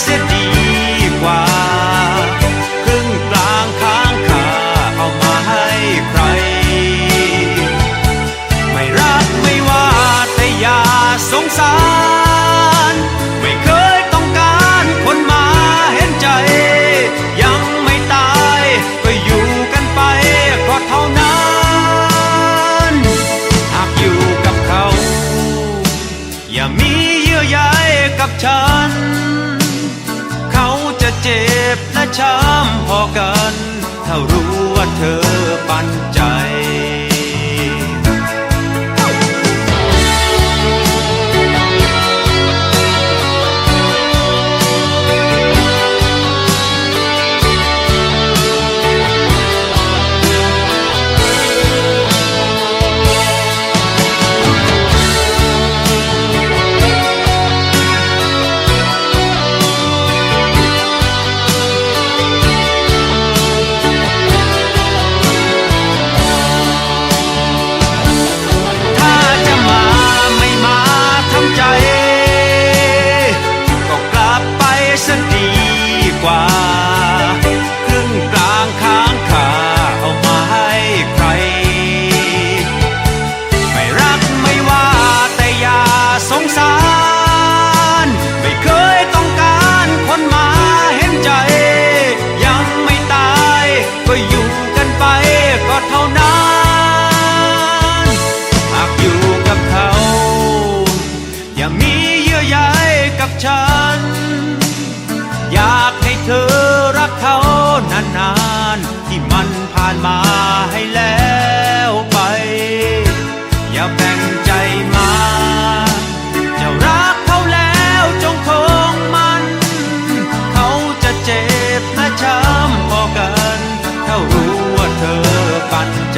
เสียดีกว่า ครึ่งกลางค้างคาเอามาให้ใคร ไม่รักไม่ว่าแต่อย่าสงสาร ไม่เคยต้องการคนมาเห็นใจ ยังไม่ตายก็อยู่กันไปก็เท่านั้น หากอยู่กับเขา อย่ามีเยื่อใยกับฉัน เจ็บและช้ำพอกันเท่ารู้ากเขานานๆ ที่มันผ่านมาให้แล้วไป อย่าแบ่งใจมาจะรักเขาแล้วจงคงมัน เขาจะเจ็บและช้ำพอกัน ถ้ารู้ว่าเธอปันใจ